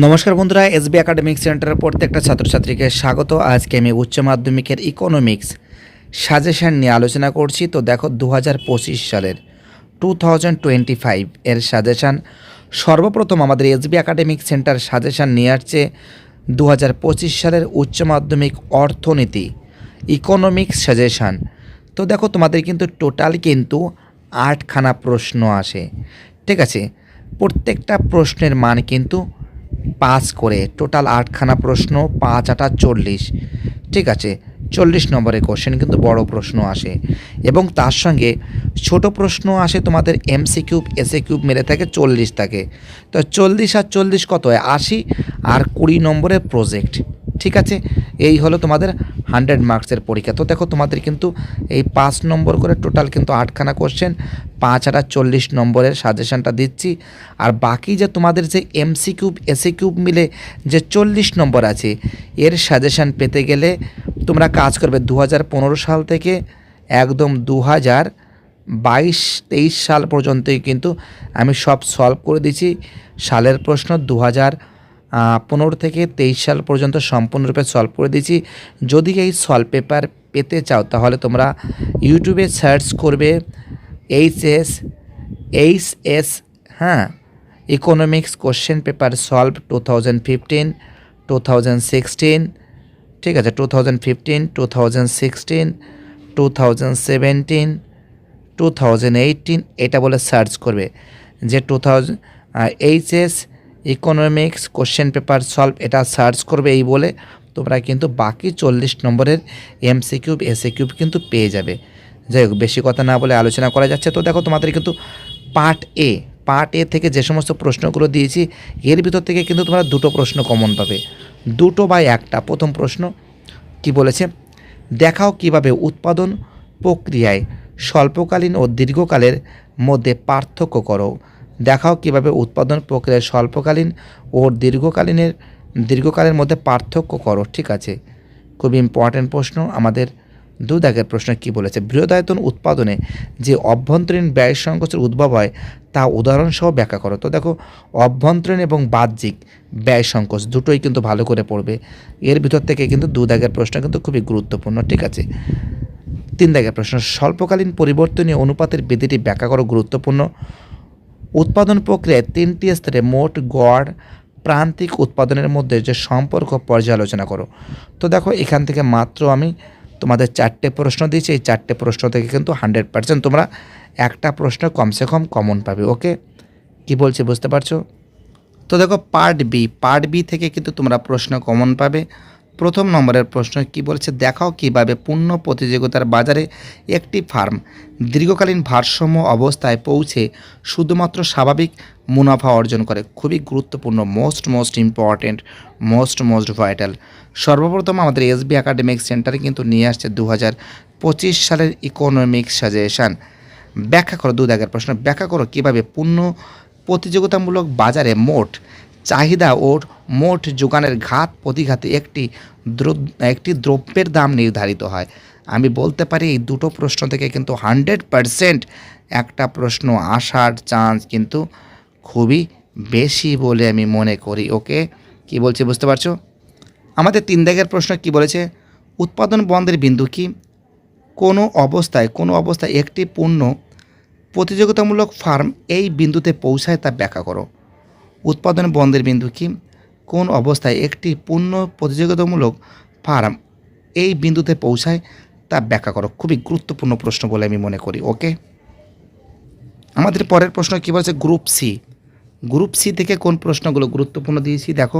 নমস্কার বন্ধুরা, SB academic সেন্টারের প্রত্যেকটা ছাত্রছাত্রীকে স্বাগত। আজকে আমি উচ্চ মাধ্যমিকের ইকোনমিক্স সাজেশন নিয়ে আলোচনা করছি। তো দেখো দু হাজার পঁচিশ সালের টু এর সাজেশান সর্বপ্রথম আমাদের এসবি একাডেমিক সেন্টার সাজেশান নিয়ে আসছে দু হাজার পঁচিশ সালের উচ্চ মাধ্যমিক অর্থনীতি ইকোনমিক্স সাজেশান তো দেখো, তোমাদের কিন্তু টোটাল কিন্তু আটখানা প্রশ্ন আসে। ঠিক আছে? প্রত্যেকটা প্রশ্নের মান কিন্তু পাঁচ করে। টোটাল আটখানা প্রশ্ন, পাঁচ আটা চল্লিশ। ঠিক আছে, চল্লিশ নম্বরে কোশ্চেন কিন্তু বড় প্রশ্ন আসে। এবং তার সঙ্গে ছোট প্রশ্ন আসে তোমাদের এমসি কিউব এসএ কিউব মেরে থাকে, চল্লিশ থাকে। তো চল্লিশ আর চল্লিশ কত হয়? আশি আর কুড়ি নম্বরের প্রজেক্ট ঠিক আছে, এই হলো তোমাদের হান্ড্রেড মার্কসের পরীক্ষা। তো দেখো তোমাদের কিন্তু এই পাঁচ নম্বর করে টোটাল কিন্তু আটখানা কোশ্চেন পাঁচ আটা চল্লিশ নম্বরের সাজেশনটা দিচ্ছি। আর বাকি যে তোমাদের যে এমসি কিউব এসি কিউব মিলে যে চল্লিশ নম্বর আছে, এর সাজেশান পেতে গেলে তোমরা কাজ করবে দু হাজার পনেরো সাল থেকে একদম দু হাজার বাইশ, তেইশ সাল পর্যন্তই কিন্তু আমি সব সলভ করে দিচ্ছি। সালের প্রশ্ন দু হাজার পনেরো থেকে তেইশ সাল পর্যন্ত সম্পূর্ণরূপে সলভ করে দিয়েছি। যদি এই সলভ পেপার পেতে চাও, তাহলে তোমরা ইউটিউবে সার্চ করবে এইচ এস এইচ এস হ্যাঁ economics question paper solve two thousand fifteen two thousand sixteen ঠিক আছে two thousand fifteen two thousand sixteen two thousand seventeen two thousand eighteen এটা বলে সার্চ করবে। যে two thousand HS economics question paper solve এটা search করবে এই বলে। তোমরা কিন্তু বাকি চল্লিশ নম্বরের এমসি কিউব এসএ কিউব কিন্তু পেয়ে যাবে। যাই হোক, বেশি কথা না বলে আলোচনা করা যাচ্ছে। তো দেখো, তোমাদের কিন্তু পার্ট এ পার্ট এ থেকে যে সমস্ত প্রশ্নগুলো দিয়েছি, এর ভিতর থেকে কিন্তু তোমরা দুটো প্রশ্ন কমন পাবে। দুটো বা একটা, প্রথম প্রশ্ন কি বলেছে? দেখাও কীভাবে উৎপাদন প্রক্রিয়ায় স্বল্পকালীন ও দীর্ঘকালের মধ্যে পার্থক্য করো। দেখাও কীভাবে উৎপাদন প্রক্রিয়ায় স্বল্পকালীন ও দীর্ঘকালীনের, দীর্ঘকালের মধ্যে পার্থক্য করো, ঠিক আছে? খুব ইম্পর্ট্যান্ট প্রশ্ন, আমাদের দু দাগের প্রশ্ন কি বলেছে? বৃহদায়তন উৎপাদনে যে অভ্যন্তরীণ ব্যয় সংকোচের উদ্ভব হয়, তা উদাহরণসহ ব্যাখ্যা করো। তো দেখো, অভ্যন্তরীণ এবং বাহ্যিক ব্যয় সংকোচ দুটোই কিন্তু ভালো করে পড়বে। এর ভিতর থেকে কিন্তু দু দাগের প্রশ্ন কিন্তু খুবই গুরুত্বপূর্ণ, ঠিক আছে? তিন দাগের প্রশ্ন, স্বল্পকালীন পরিবর্তনীয় অনুপাতের বিধিটি ব্যাখ্যা করো, গুরুত্বপূর্ণ। উৎপাদন প্রক্রিয়ায় তিনটি স্তরে মোট গড় প্রান্তিক উৎপাদনের মধ্যে যে সম্পর্ক পর্যালোচনা করো। তো দেখো, এখান থেকে মাত্র আমি তোমাদের চারটে প্রশ্ন দিয়েছি। এই চারটে প্রশ্ন থেকে কিন্তু হান্ড্রেড পার্সেন্ট তোমরা একটা প্রশ্ন কমসে কম কমন পাবে, ওকে? কি বলছি বুঝতে পারছ? তো দেখো, পার্ট বি পার্ট বি থেকে কিন্তু তোমরা প্রশ্ন কমন পাবে। প্রথম নম্বরের প্রশ্ন, কি বলছে, দেখাও কীভাবে পূর্ণ প্রতিযোগিতার বাজারে একটি ফার্ম দীর্ঘকালীন ভারসাম্য অবস্থায় পৌঁছে শুধুমাত্র স্বাভাবিক মুনাফা অর্জন করে? খুবই গুরুত্বপূর্ণ most most important most most vital সর্বপ্রথম আমাদের এসবি একাডেমিক সেন্টারে কিন্তু নিয়ে আসছে দু পঁচিশ সালের ইকোনমিক্স সাজেশান ব্যাখ্যা করো দু দাগের প্রশ্ন। ব্যাখ্যা করো কীভাবে পূর্ণ প্রতিযোগিতামূলক বাজারে মোট চাহিদা ও মোট যোগানের ঘাত প্রতিঘাতে একটি একটি দ্রব্যের দাম নির্ধারিত হয়। আমি বলতে পারি এই দুটো প্রশ্ন থেকে কিন্তু হান্ড্রেড পারসেন্ট একটা প্রশ্ন আসার চান্স কিন্তু খুবই বেশি বলে আমি মনে করি। ওকে? কি বলছে বুঝতে পারছ? আমাদের তিন দাগের প্রশ্ন কি বলেছে? উৎপাদন বন্ধের বিন্দু কি? কোনো অবস্থায় কোনো অবস্থায় একটি পণ্য প্রতিযোগিতামূলক ফার্ম এই বিন্দুতে পৌঁছায় তা ব্যাখ্যা করো। উৎপাদন বন্ধের বিন্দু কি? কোন অবস্থায় একটি পূর্ণ প্রতিযোগিতামূলক ফার্ম এই বিন্দুতে পৌঁছায়? তা ব্যাখ্যা করো। খুবই গুরুত্বপূর্ণ প্রশ্ন বলে আমি মনে করি, ওকে? আমাদের পরের প্রশ্ন কী বলছে? Group C. গ্রুপ সি থেকে কোন প্রশ্নগুলো গুরুত্বপূর্ণ দিয়েছি? দেখো,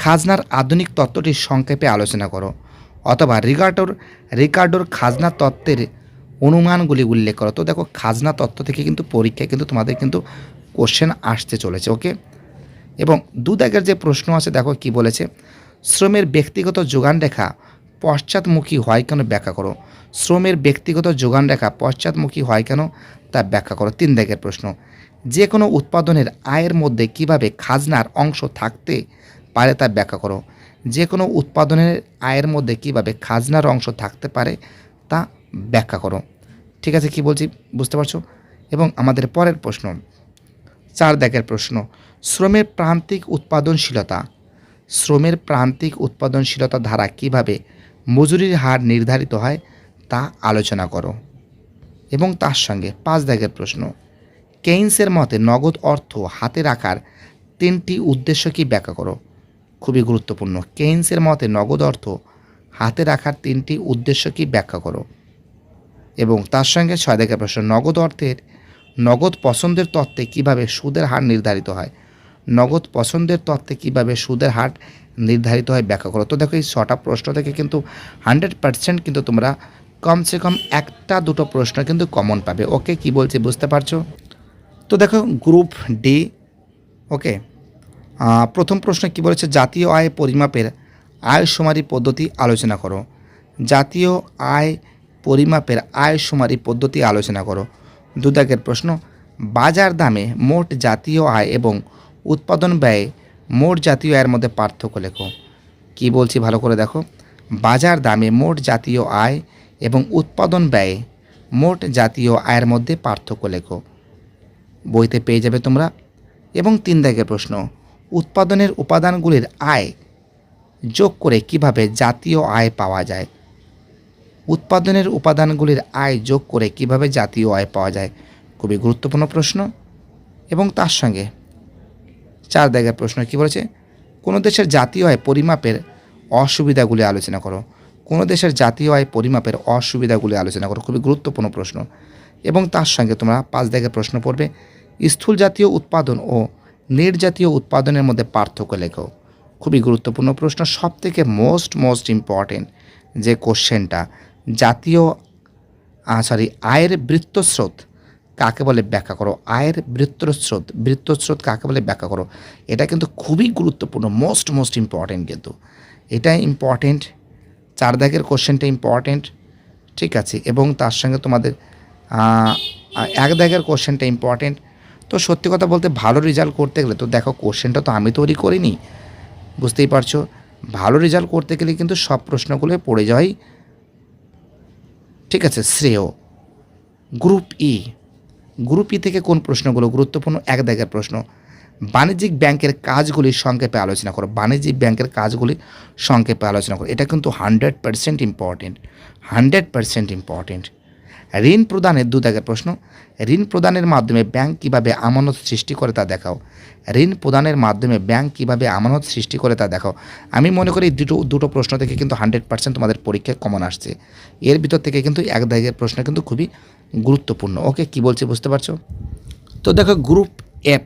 খাজনার আধুনিক তত্ত্বটি সংক্ষেপে আলোচনা করো, অথবা রিগার্ডোর রিকার্ডোর খাজনা তত্ত্বের অনুমানগুলি উল্লেখ করো। তো দেখো, খাজনা তত্ত্ব থেকে কিন্তু পরীক্ষায় কিন্তু তোমাদের কিন্তু কোশ্চেন আসতে চলেছে, ওকে? এবং দু দাগের যে প্রশ্ন আছে, দেখো কি বলেছে? শ্রমের ব্যক্তিগত যোগান রেখা পশ্চাৎমুখী হয় কেন ব্যাখ্যা করো। শ্রমের ব্যক্তিগত যোগান রেখা পশ্চাৎমুখী হয় কেন তা ব্যাখ্যা করো। তিন দাগের প্রশ্ন। যে কোনো উৎপাদনের আয়ের মধ্যে কীভাবে খাজনার অংশ থাকতে পারে তা ব্যাখ্যা করো। যে কোনো উৎপাদনের আয়ের মধ্যে কীভাবে খাজনার অংশ থাকতে পারে তা ব্যাখ্যা করো। ঠিক আছে কি বলছি? বুঝতে পারছ? এবং আমাদের পরের প্রশ্ন। চার দাগের প্রশ্ন। শ্রমের প্রান্তিক উৎপাদনশীলতা। শ্রমের প্রান্তিক উৎপাদনশীলতা ধারা কীভাবে মজুরির হার নির্ধারিত হয় তা আলোচনা করো। এবং তার সঙ্গে পাঁচ দাগের প্রশ্ন, কেইন্সের মতে নগদ অর্থ হাতে রাখার তিনটি উদ্দেশ্য কি ব্যাখ্যা করো? খুবই গুরুত্বপূর্ণ। কেইন্সের মতে নগদ অর্থ হাতে রাখার তিনটি উদ্দেশ্য কি ব্যাখ্যা করো? এবং তার সঙ্গে ছয় দাগের প্রশ্ন, নগদ অর্থের নগদ পছন্দের তত্ত্বে কীভাবে সুদের হার নির্ধারিত হয়? নগদ পছন্দের তত্ত্বে কীভাবে সুদের হার নির্ধারিত হয় ব্যাখ্যা করো। তো দেখো, এই ছটা প্রশ্ন থেকে কিন্তু হান্ড্রেড পার্সেন্ট কিন্তু তোমরা কমসে কম একটা দুটো প্রশ্ন কিন্তু কমন পাবে। ওকে, কি বলছি বুঝতে পারছ? তো দেখো, গ্রুপ ডি ওকে? প্রথম প্রশ্ন কি বলেছে? জাতীয় আয় পরিমাপের আয় সুমারি পদ্ধতি আলোচনা করো। জাতীয় আয় পরিমাপের আয় সুমারি পদ্ধতি আলোচনা করো। দুদাগের প্রশ্ন, বাজার দামে মোট জাতীয় আয় এবং উৎপাদন ব্যয়ে মোট জাতীয় আয়ের মধ্যে পার্থক্য লেখো। কি বলছি ভালো করে দেখো? বাজার দামে মোট জাতীয় আয় এবং উৎপাদন ব্যয়ে মোট জাতীয় আয়ের মধ্যে পার্থক্য লেখো। বইতে পেয়ে যাবে তোমরা। এবং তিন দাগের প্রশ্ন, উৎপাদনের উপাদানগুলির আয় যোগ করে কীভাবে জাতীয় আয় পাওয়া যায়? উৎপাদনের উপাদানগুলির আয় যোগ করে কীভাবে জাতীয় আয় পাওয়া যায়? খুবই গুরুত্বপূর্ণ প্রশ্ন। এবং তার সঙ্গে চার দাগের প্রশ্ন কি বলেছে? কোনো দেশের জাতীয় আয় পরিমাপের অসুবিধাগুলি আলোচনা করো। কোনো দেশের জাতীয় আয় পরিমাপের অসুবিধাগুলি আলোচনা করো। খুবই গুরুত্বপূর্ণ প্রশ্ন। এবং তার সঙ্গে তোমরা পাঁচ দাগের প্রশ্ন পড়বে। স্থূল জাতীয় উৎপাদন ও নির্জাতীয় উৎপাদনের মধ্যে পার্থক্য লেখো। খুবই গুরুত্বপূর্ণ প্রশ্ন। সব থেকে মোস্ট মোস্ট ইম্পর্টেন্ট যে কোশ্চেনটা জাতীয় সরি আয়ের বৃত্তস্রোত কাকে বলে ব্যাখ্যা করো? আয়ের বৃত্তস্রোত বৃত্তস্রোত কাকে বলে ব্যাখ্যা করো? এটা কিন্তু খুবই গুরুত্বপূর্ণ মোস্ট মোস্ট ইম্পর্টেন্ট কিন্তু। এটা ইম্পর্টেন্ট চার দাগের কোশ্চেনটা ইম্পর্টেন্ট ঠিক আছে? এবং তার সঙ্গে তোমাদের এক দাগের কোশ্চেনটা ইম্পর্টেন্ট তো সত্যি কথা বলতে ভালো রেজাল্ট করতে গেলে, তো দেখো কোশ্চেনটা তো আমি তৈরি করিনি, বুঝতেই পারছ? ভালো রেজাল্ট করতে গেলে কিন্তু সব প্রশ্নগুলো পড়ে যাওয়াই ঠিক আছে, শ্রেয়। গ্রুপ ই গ্রুপ ই থেকে কোন প্রশ্নগুলো? গুরুত্বপূর্ণ, এক দাগের প্রশ্ন। বাণিজ্যিক ব্যাংকের কাজগুলি সংক্ষেপে আলোচনা করো। বাণিজ্যিক ব্যাংকের কাজগুলি সংক্ষেপে আলোচনা করো। এটা কিন্তু hundred percent important hundred percent important ঋণ প্রদানের দু দাগের প্রশ্ন, ঋণ প্রদানের মাধ্যমে ব্যাংক কীভাবে আমানত সৃষ্টি করে তা দেখাও। ঋণ প্রদানের মাধ্যমে ব্যাংক কীভাবে আমানত সৃষ্টি করে তা দেখাও। আমি মনে করি দুটো দুটো প্রশ্ন থেকে কিন্তু হান্ড্রেড পার্সেন্ট তোমাদের পরীক্ষায় কমন আসছে। এর ভিতর থেকে কিন্তু এক দাগের প্রশ্ন কিন্তু খুবই গুরুত্বপূর্ণ। ওকে, কি বলছে বুঝতে পারছ? তো দেখো গ্রুপ এফ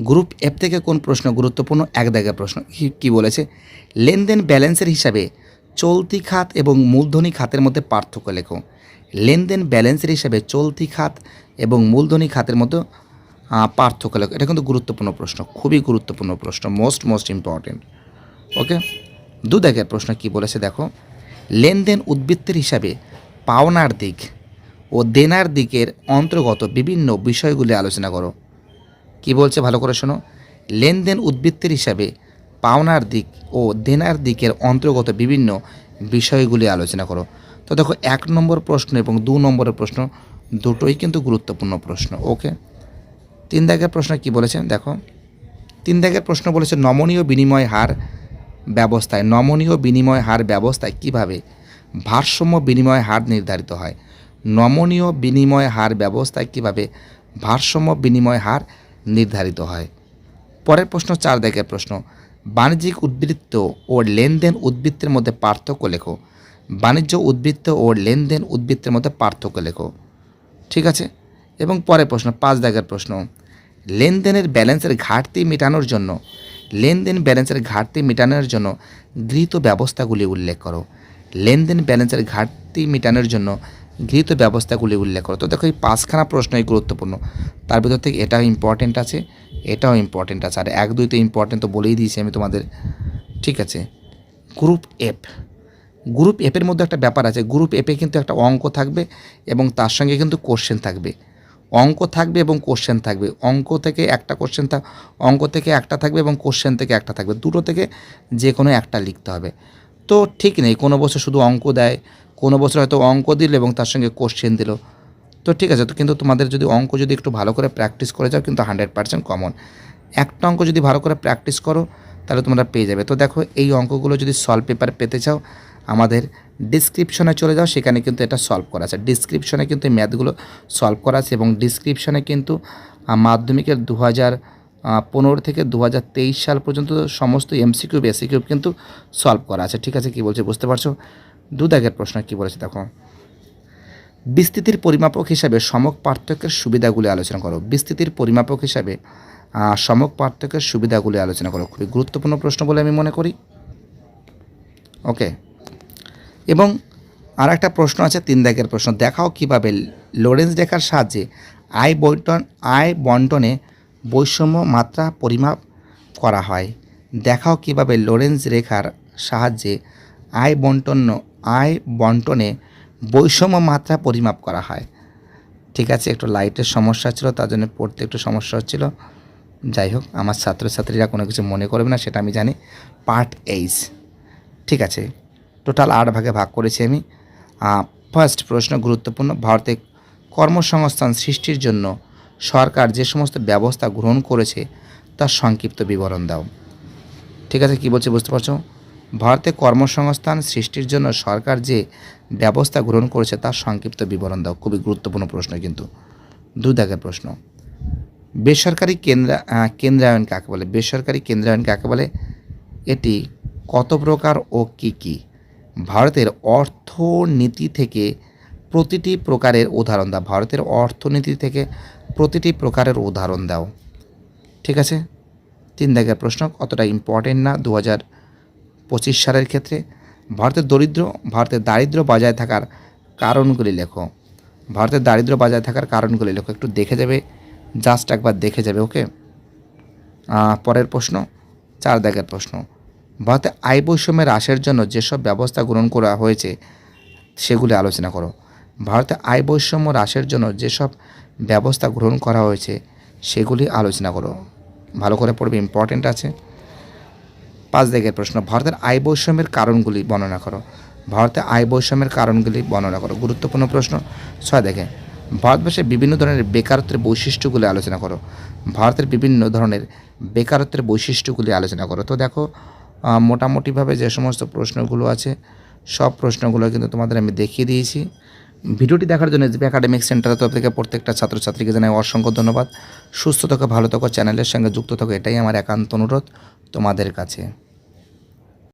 গ্রুপ এফ থেকে কোন প্রশ্ন গুরুত্বপূর্ণ? এক দাগের প্রশ্ন। কি বলেছে? লেনদেন ব্যালেন্সের হিসাবে চলতি খাত এবং মূলধনী খাতের মধ্যে পার্থক্য লেখো। লেনদেন ব্যালেন্সের হিসাবে চলতি খাত এবং মূলধনী খাতের আহ, পার্থক্য লেখো। এটা কিন্তু গুরুত্বপূর্ণ প্রশ্ন খুবই গুরুত্বপূর্ণ প্রশ্ন মোস্ট মোস্ট ইম্পর্টেন্ট ওকে দু দাগের প্রশ্ন কি বলেছে দেখো লেনদেন উদ্বৃত্তের হিসাবে পাওনার দিক ও দেনার দিকের অন্তর্গত বিভিন্ন বিষয়গুলি আলোচনা করো। কি বলছে ভালো করে শোনো? লেনদেন উদ্বৃত্তের হিসাবে পাওনার দিক ও দেনার দিকের অন্তর্গত বিভিন্ন বিষয়গুলি আলোচনা করো। তো দেখো, এক নম্বর প্রশ্ন এবং দু নম্বরের প্রশ্ন দুটোই কিন্তু গুরুত্বপূর্ণ প্রশ্ন, ওকে? তিন দাগের প্রশ্ন কি বলেছেন দেখো, তিন দাগের প্রশ্ন বলেছে, নমনীয় বিনিময় হার ব্যবস্থায়, নমনীয় বিনিময় হার ব্যবস্থায় কীভাবে ভারসাম্য বিনিময় হার নির্ধারিত হয়? নমনীয় বিনিময় হার ব্যবস্থায় কীভাবে ভারসাম্য বিনিময় হার নির্ধারিত হয়? পরের প্রশ্ন চার দাগের প্রশ্ন, বাণিজ্যিক উদ্বৃত্ত ও লেনদেন উদ্বৃত্তের মধ্যে পার্থক্য লেখো। বাণিজ্য উদ্বৃত্ত ও লেনদেন উদ্বৃত্তের মধ্যে পার্থক্য লেখো। ঠিক আছে? এবং পরের প্রশ্ন, পাঁচ দাগের প্রশ্ন। লেনদেনের ব্যালেন্সের ঘাটতি মেটানোর জন্য, লেনদেন ব্যালেন্সের ঘাটতি মেটানোর জন্য গৃহীত ব্যবস্থাগুলি উল্লেখ করো। লেনদেন ব্যালেন্সের ঘাটতি মেটানোর জন্য গৃহীত ব্যবস্থাগুলি উল্লেখ করো। তো দেখো, এই পাঁচখানা প্রশ্নই গুরুত্বপূর্ণ। তার ভিতর থেকে এটাও ইম্পর্টেন্ট আছে, এটাও ইম্পর্টেন্ট আছে। আর এক, দুই তো ইম্পর্টেন্ট তো বলেই দিয়েছি আমি তোমাদের। ঠিক আছে? গ্রুপ এফ গ্রুপ এপের মধ্যে একটা ব্যাপার আছে। গ্রুপ এপে কিন্তু একটা অঙ্ক থাকবে এবং তার সঙ্গে কিন্তু কোশ্চেন থাকবে। অঙ্ক থাকবে এবং কোশ্চেন থাকবে। অঙ্ক থেকে একটা কোশ্চেন থাক অঙ্ক থেকে একটা থাকবে এবং কোশ্চেন থেকে একটা থাকবে। দুটো থেকে যে কোনো একটা লিখতে হবে। তো ঠিক নেই, কোনো বছর শুধু অঙ্ক দেয়, কোনো বছর হয়তো অঙ্ক দিল এবং তার সঙ্গে কোশ্চেন দিল। তো ঠিক আছে, তো কিন্তু তোমাদের যদি অঙ্ক যদি একটু ভালো করে প্র্যাকটিস করে যাও, কিন্তু হান্ড্রেড পার্সেন্ট কমন একটা অঙ্ক যদি ভালো করে প্র্যাকটিস করো, তাহলে তোমরা পেয়ে যাবে। তো দেখো, এই অঙ্কগুলো যদি সলভ পেপার পেতে চাও আমাদের ডিসক্রিপশনে চলে যাও, সেখানে কিন্তু এটা সলভ করা আছে। ডিসক্রিপশনে কিন্তু ম্যাথগুলো সলভ করা আছে এবং ডিসক্রিপশনে কিন্তু মাধ্যমিকের দু হাজার পনেরো থেকে দু হাজার তেইশ সাল পর্যন্ত সমস্ত এমসিকিউ বেসিকিউ কিন্তু সলভ করা আছে। ঠিক আছে, কী বলছে বুঝতে পারছ? দু দাগের প্রশ্ন কী বলেছে দেখো। বিস্তৃতির পরিমাপক হিসাবে সমক পার্থক্যের সুবিধাগুলি আলোচনা করো। বিস্তৃতির পরিমাপক হিসাবে সমক পার্থক্যের সুবিধাগুলি আলোচনা করো। খুবই গুরুত্বপূর্ণ প্রশ্ন বলে আমি মনে করি। ওকে এবং আর একটা প্রশ্ন আছে, তিন দাগের প্রশ্ন, দেখাও কীভাবে লোরেন্স রেখার সাহায্যে আয় বন্টন আয় বন্টনে বৈষম্য মাত্রা পরিমাপ করা হয়। দেখাও কীভাবে লোরেন্স রেখার সাহায্যে আয় বন্টন আয় বন্টনে বৈষম্য মাত্রা পরিমাপ করা হয়। ঠিক আছে, একটু লাইটের সমস্যা ছিল, তার জন্য পড়তে একটু সমস্যা হচ্ছিল। যাই হোক, আমার ছাত্রছাত্রীরা কোনো কিছু মনে করবে না, সেটা আমি জানি। পার্ট এইচ ঠিক আছে টোটাল আট ভাগে ভাগ করেছি আমি। ফার্স্ট প্রশ্ন গুরুত্বপূর্ণ, ভারতে কর্মসংস্থান সৃষ্টির জন্য সরকার যে সমস্ত ব্যবস্থা গ্রহণ করেছে, তার সংক্ষিপ্ত বিবরণ দাও। ঠিক আছে, কী বলছে বুঝতে পারছ? ভারতে কর্মসংস্থান সৃষ্টির জন্য সরকার যে ব্যবস্থা গ্রহণ করেছে, তার সংক্ষিপ্ত বিবরণ দাও। খুবই গুরুত্বপূর্ণ প্রশ্ন কিন্তু। দুই দাগের প্রশ্ন। বেসরকারি কেন্দ্রা কেন্দ্রায়ন কাকে বলে? বেসরকারি কেন্দ্রায়ন কাকে বলে? এটি কত প্রকার ও কি কি? ভারতের অর্থনীতি থেকে প্রতিটি প্রকারের উদাহরণ দাও। ভারতের অর্থনীতি থেকে প্রতিটি প্রকারের উদাহরণ দাও। ঠিক আছে? তিন দাগের প্রশ্ন অতটা ইম্পর্টেন্ট না দু হাজার পঁচিশ সালের ক্ষেত্রে? ভারতের দরিদ্র, ভারতের দারিদ্র্য বজায় থাকার কারণগুলি লেখো। ভারতের দারিদ্র্য বজায় থাকার কারণগুলি লেখো। একটু দেখে যাবে জাস্ট একবার দেখে যাবে ওকে পরের প্রশ্ন, চার দাগের প্রশ্ন। ভারতে আয় বৈষম্যের হ্রাসের জন্য যেসব ব্যবস্থা গ্রহণ করা হয়েছে, সেগুলি আলোচনা করো। ভারতে আয় বৈষম্য হ্রাসের জন্য যেসব ব্যবস্থা গ্রহণ করা হয়েছে, সেগুলি আলোচনা করো। ভালো করে পড়বে ইম্পর্টেন্ট আছে। পাঁচ দিকের প্রশ্ন, ভারতের আয় বৈষম্যের কারণগুলি বর্ণনা করো। ভারতে আয় বৈষম্যের কারণগুলি বর্ণনা করো। গুরুত্বপূর্ণ প্রশ্ন, ছয় দেখে ভারতবর্ষে বিভিন্ন ধরনের বেকারত্বের বৈশিষ্ট্যগুলি আলোচনা করো। ভারতের বিভিন্ন ধরনের বেকারত্বের বৈশিষ্ট্যগুলি আলোচনা করো। তো দেখো মোটামুটিভাবে যে সমস্ত প্রশ্নগুলো আছে, সব প্রশ্নগুলো কিন্তু তোমাদের আমি দেখিয়ে দিয়েছি। ভিডিওটি দেখার জন্য এসবি একাডেমিক সেন্টারের তরফ থেকে প্রত্যেকটা ছাত্রছাত্রীকে জানাই অসংখ্য ধন্যবাদ। সুস্থ থাকো, ভালো থাকো, চ্যানেলের সঙ্গে যুক্ত থাকো, এটাই আমার একান্ত অনুরোধ তোমাদের কাছে।